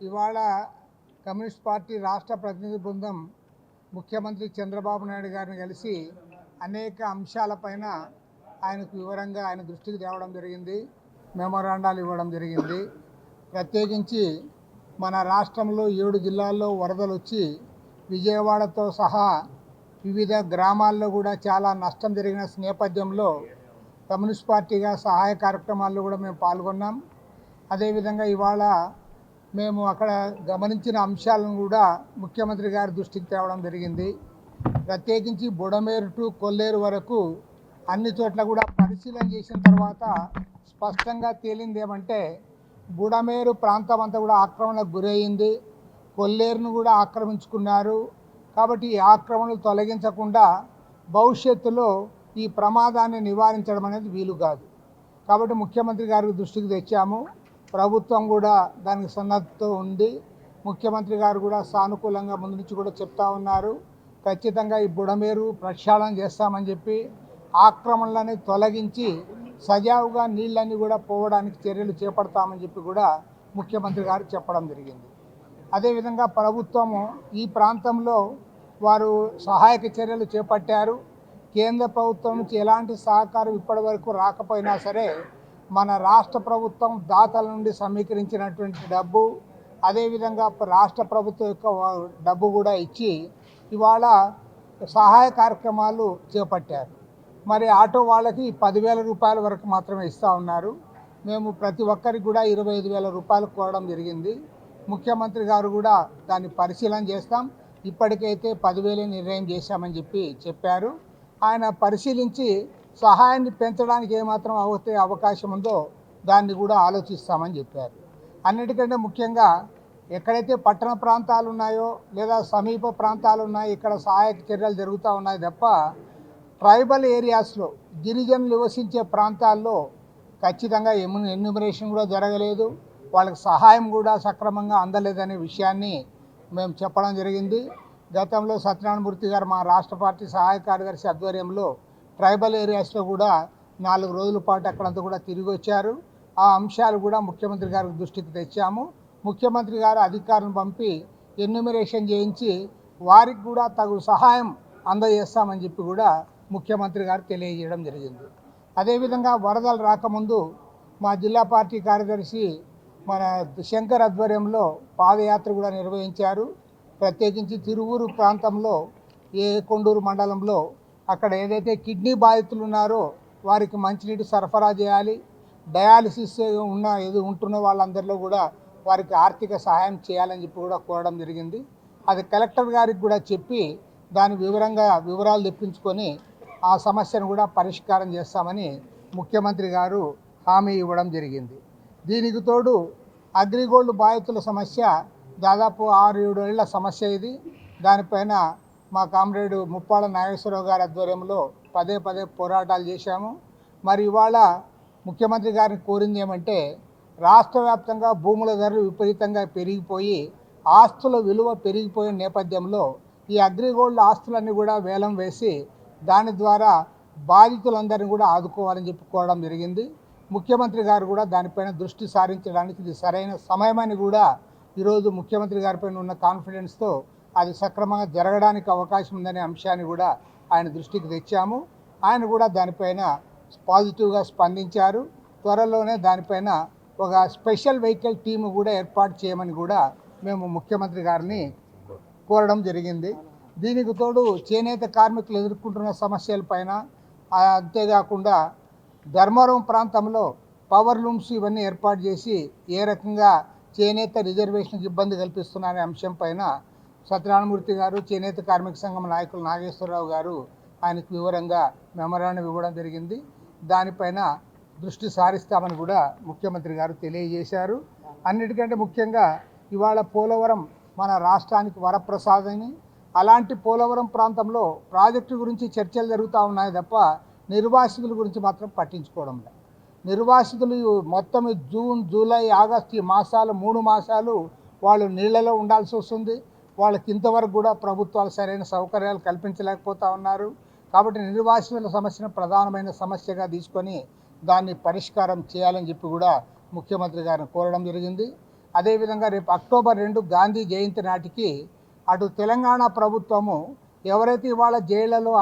ఇవాళ communist party రాష్ట్ర ప్రతినిధి బృందం ముఖ్యమంత్రి చంద్రబాబు నాయుడు గారిని కలిసి అనేక అంశాలపైన ఆయనకు వివరంగా ఆయన దృష్టికి తేవడం జరిగింది మెమోరాండాలు ఇవ్వడం జరిగింది. ప్రత్యేకించి మన రాష్ట్రంలో ఏడు జిల్లాల్లో వరదలు వచ్చి విజయవాడతో సహా వివిధ గ్రామాల్లో కూడా చాలా నష్టం జరిగిన నేపథ్యంలో కమ్యూనిస్ట్ పార్టీగా సహాయ కార్యక్రమాల్లో కూడా మేము పాల్గొన్నాం. అదేవిధంగా ఇవాళ మేము అక్కడ గమనించిన అంశాలను కూడా ముఖ్యమంత్రి గారి దృష్టికి తేవడం జరిగింది. ప్రత్యేకించి బుడమేరు టు కొల్లేరు వరకు అన్ని చోట్ల కూడా పరిశీలన చేసిన తర్వాత స్పష్టంగా తేలింది ఏమంటే బుడమేరు ప్రాంతం అంతా కూడా ఆక్రమణకు గురయ్యింది కొల్లేరును కూడా ఆక్రమించుకున్నారు. కాబట్టి ఈ ఆక్రమణలు తొలగించకుండా భవిష్యత్తులో ఈ ప్రమాదాన్ని నివారించడం అనేది వీలు కాదు. కాబట్టి ముఖ్యమంత్రి గారి దృష్టికి తెచ్చాము. ప్రభుత్వం కూడా దానికి సన్నద్ధతో ఉంది. ముఖ్యమంత్రి గారు కూడా సానుకూలంగా ముందు నుంచి కూడా చెప్తా ఉన్నారు. ఖచ్చితంగా ఈ బుడమేరు ప్రక్షాళన చేస్తామని చెప్పి ఆక్రమణలని తొలగించి సజావుగా నీళ్ళన్నీ కూడా పోవడానికి చర్యలు చేపడతామని చెప్పి కూడా ముఖ్యమంత్రి గారు చెప్పడం జరిగింది. అదేవిధంగా ప్రభుత్వము ఈ ప్రాంతంలో వారు సహాయక చర్యలు చేపట్టారు. కేంద్ర ప్రభుత్వం నుంచి ఎలాంటి సహకారం ఇప్పటి వరకు రాకపోయినా సరే మన రాష్ట్ర ప్రభుత్వం దాతల నుండి సమీకరించినటువంటి డబ్బు అదేవిధంగా రాష్ట్ర ప్రభుత్వం యొక్క డబ్బు కూడా ఇచ్చి ఇవాళ సహాయ కార్యక్రమాలు చేపట్టారు. మరి ఆటో వాళ్ళకి పదివేల రూపాయల వరకు మాత్రమే ఇస్తూ ఉన్నారు. మేము ప్రతి ఒక్కరికి కూడా ఇరవై ఐదు వేల రూపాయలు కోరడం జరిగింది. ముఖ్యమంత్రి గారు కూడా దాన్ని పరిశీలన చేస్తాం. ఇప్పటికైతే పదివేలే నిర్ణయం చేశామని చెప్పి చెప్పారు. ఆయన పరిశీలించి సహాయాన్ని పెంచడానికి ఏమాత్రం అవుతే అవకాశం ఉందో దాన్ని కూడా ఆలోచిస్తామని చెప్పారు. అన్నిటికంటే ముఖ్యంగా ఎక్కడైతే పట్టణ ప్రాంతాలు ఉన్నాయో లేదా సమీప ప్రాంతాలు ఉన్నాయో ఇక్కడ సహాయక చర్యలు జరుగుతూ ఉన్నాయి తప్ప ట్రైబల్ ఏరియాస్లో గిరిజనులు నివసించే ప్రాంతాల్లో ఖచ్చితంగా ఎమ్ము ఎన్యూమరేషన్ కూడా జరగలేదు. వాళ్ళకి సహాయం కూడా సక్రమంగా అందలేదనే విషయాన్ని మేము చెప్పడం జరిగింది. గతంలో సత్యనారాయణమూర్తి గారు మా రాష్ట్ర పార్టీ సహాయ కార్యదర్శి ఆధ్వర్యంలో ట్రైబల్ ఏరియాస్లో కూడా నాలుగు రోజుల పాటు అక్కడంతా కూడా తిరిగి వచ్చారు. ఆ అంశాలు కూడా ముఖ్యమంత్రి గారి దృష్టికి తెచ్చాము. ముఖ్యమంత్రి గారు అధికారులను పంపి ఎన్యూమరేషన్ చేయించి వారికి కూడా తగు సహాయం అందజేస్తామని చెప్పి కూడా ముఖ్యమంత్రి గారు తెలియజేయడం జరిగింది. అదేవిధంగా వరదలు రాకముందు మా జిల్లా పార్టీ కార్యదర్శి మన శంకర్ ఆధ్వర్యంలో పాదయాత్ర కూడా నిర్వహించారు. ప్రత్యేకించి తిరువూరు ప్రాంతంలో ఏ కొండూరు మండలంలో అక్కడ ఏదైతే కిడ్నీ బాధితులు ఉన్నారో వారికి మంచినీటి సరఫరా చేయాలి. డయాలసిస్ ఉన్న ఏదో ఉంటున్న వాళ్ళందరిలో కూడా వారికి ఆర్థిక సహాయం చేయాలని చెప్పి కూడా కోరడం జరిగింది. అది కలెక్టర్ గారికి కూడా చెప్పి దాని వివరంగా వివరాలు తెప్పించుకొని ఆ సమస్యను కూడా పరిష్కారం చేస్తామని ముఖ్యమంత్రి గారు హామీ ఇవ్వడం జరిగింది. దీనికి తోడు అగ్రిగోల్డ్ బాధితుల సమస్య దాదాపు ఆరు ఏడు ఏళ్ళ సమస్య ఇది. దానిపైన మా కామ్రేడు ముప్పాల నాగేశ్వరరావు గారి ఆధ్వర్యంలో పదే పదే పోరాటాలు చేశాము. మరి ఇవాళ ముఖ్యమంత్రి గారిని కోరింది ఏమంటే రాష్ట్ర వ్యాప్తంగా భూముల ధరలు విపరీతంగా పెరిగిపోయి ఆస్తుల విలువ పెరిగిపోయిన నేపథ్యంలో ఈ అగ్రిగోల్డ్ ఆస్తులన్నీ కూడా వేలం వేసి దాని ద్వారా బాధితులందరినీ కూడా ఆదుకోవాలని చెప్పి కోరడం జరిగింది. ముఖ్యమంత్రి గారు కూడా దానిపైన దృష్టి సారించడానికి ఇది సరైన సమయమని కూడా ఈరోజు ముఖ్యమంత్రి గారిపైన ఉన్న కాన్ఫిడెన్స్తో అది సక్రమంగా జరగడానికి అవకాశం ఉందనే అంశాన్ని కూడా ఆయన దృష్టికి తెచ్చాము. ఆయన కూడా దానిపైన పాజిటివ్గా స్పందించారు. త్వరలోనే దానిపైన ఒక స్పెషల్ వెహికల్ టీమ్ కూడా ఏర్పాటు చేయమని కూడా మేము ముఖ్యమంత్రి గారిని కోరడం జరిగింది. దీనికి తోడు చేనేత కార్మికులు ఎదుర్కొంటున్న సమస్యలపైన అంతేకాకుండా ధర్మవరం ప్రాంతంలో పవర్ లూమ్స్ ఇవన్నీ ఏర్పాటు చేసి ఏ రకంగా చేనేత రిజర్వేషన్కి ఇబ్బంది కల్పిస్తున్నారనే అంశం పైన సత్యనారాయణమూర్తి గారు చేనేత కార్మిక సంఘం నాయకులు నాగేశ్వరరావు గారు ఆయనకు వివరంగా మెమరాండం ఇవ్వడం జరిగింది. దానిపైన దృష్టి సారిస్తామని కూడా ముఖ్యమంత్రి గారు తెలియజేశారు. అన్నిటికంటే ముఖ్యంగా ఇవాళ పోలవరం మన రాష్ట్రానికి వరప్రసాదని అలాంటి పోలవరం ప్రాంతంలో ప్రాజెక్టు గురించి చర్చలు జరుగుతూ ఉన్నాయి తప్ప నిర్వాసితుల గురించి మాత్రం పట్టించుకోవడం లేదు. నిర్వాసితులు మొత్తం జూన్ జూలై ఆగస్టు ఈ మాసాలు మూడు మాసాలు వాళ్ళు నీళ్ళలో ఉండాల్సి వస్తుంది. వాళ్ళకి ఇంతవరకు కూడా ప్రభుత్వాలు సరైన సౌకర్యాలు కల్పించలేకపోతా ఉన్నారు. కాబట్టి నిర్వాసితుల సమస్యను ప్రధానమైన సమస్యగా తీసుకొని దాన్ని పరిష్కారం చేయాలని చెప్పి కూడా ముఖ్యమంత్రి గారిని కోరడం జరిగింది. అదేవిధంగా రేపు అక్టోబర్ రెండు గాంధీ జయంతి నాటికి అటు తెలంగాణ ప్రభుత్వము ఎవరైతే ఇవాళ జైళ్ళలో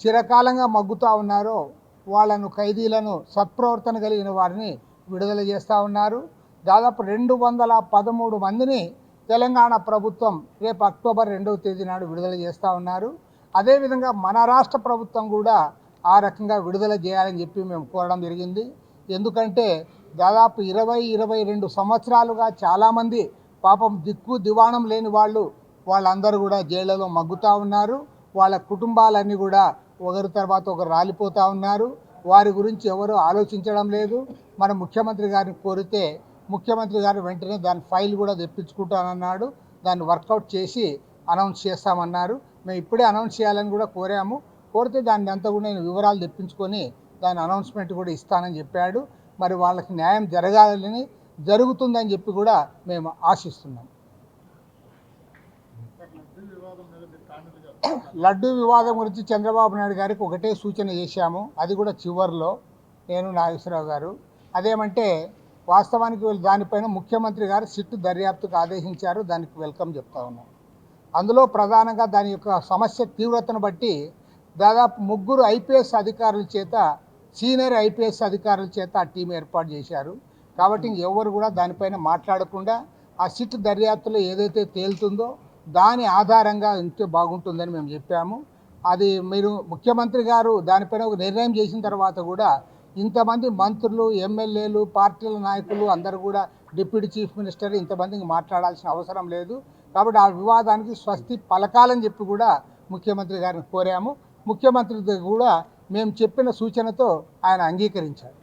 చిరకాలంగా మగ్గుతూ ఉన్నారో వాళ్ళను ఖైదీలను సత్ప్రవర్తన కలిగిన వారిని విడుదల చేస్తూ ఉన్నారు. దాదాపు రెండు వందల పదమూడు మందిని తెలంగాణ ప్రభుత్వం రేపు అక్టోబర్ రెండవ తేదీ నాడు విడుదల చేస్తూ ఉన్నారు. అదేవిధంగా మన రాష్ట్ర ప్రభుత్వం కూడా ఆ రకంగా విడుదల చేయాలని చెప్పి మేము కోరడం జరిగింది. ఎందుకంటే దాదాపు ఇరవై ఇరవై రెండు సంవత్సరాలుగా చాలామంది పాపం దిక్కు దివాణం లేని వాళ్ళు వాళ్ళందరూ కూడా జైళ్ళలో మగ్గుతూ ఉన్నారు. వాళ్ళ కుటుంబాలన్నీ కూడా ఒకరి తర్వాత ఒకరు రాలిపోతూ ఉన్నారు. వారి గురించి ఎవరు ఆలోచించడం లేదు. మన ముఖ్యమంత్రి గారిని కోరితే ముఖ్యమంత్రి గారు వెంటనే దాని ఫైల్ కూడా తెప్పించుకుంటానన్నాడు. దాన్ని వర్కౌట్ చేసి అనౌన్స్ చేస్తామన్నారు. మేము ఇప్పుడే అనౌన్స్ చేయాలని కూడా కోరాము. కోరితే దాన్ని అంతా కూడా నేను వివరాలు తెప్పించుకొని దాని అనౌన్స్మెంట్ కూడా ఇస్తానని చెప్పాడు. మరి వాళ్ళకి న్యాయం జరగాలని జరుగుతుందని చెప్పి కూడా మేము ఆశిస్తున్నాం. లడ్డు వివాదం గురించి చంద్రబాబు నాయుడు గారికి ఒకటే సూచన చేశాము. అది కూడా చివరిలో. నేను నాగేశ్వరరావు గారు. అదేమంటే వాస్తవానికి వీళ్ళు దానిపైన ముఖ్యమంత్రి గారు సిట్టు దర్యాప్తుకు ఆదేశించారు దానికి వెల్కమ్ చెప్తా ఉన్నాం. అందులో ప్రధానంగా దాని యొక్క సమస్య తీవ్రతను బట్టి దాదాపు ముగ్గురు ఐపీఎస్ అధికారుల చేత సీనియర్ ఐపీఎస్ అధికారుల చేత ఆ టీం ఏర్పాటు చేశారు. కాబట్టి ఎవరు కూడా దానిపైన మాట్లాడకుండా ఆ సిట్ దర్యాప్తులో ఏదైతే తేలుతుందో దాని ఆధారంగా ఉంటే బాగుంటుందని మేము చెప్పాము. అది మీరు ముఖ్యమంత్రి గారు దానిపైన ఒక నిర్ణయం చేసిన తర్వాత కూడా ఇంతమంది మంత్రులు ఎమ్మెల్యేలు పార్టీల నాయకులు అందరూ కూడా డిప్యూటీ చీఫ్ మినిస్టర్ ఇంతమందికి మాట్లాడాల్సిన అవసరం లేదు. కాబట్టి ఆ వివాదానికి స్వస్తి పలకాలని చెప్పి కూడా ముఖ్యమంత్రి గారిని కోరాము. ముఖ్యమంత్రి కూడా మేము చెప్పిన సూచనతో ఆయన అంగీకరించారు.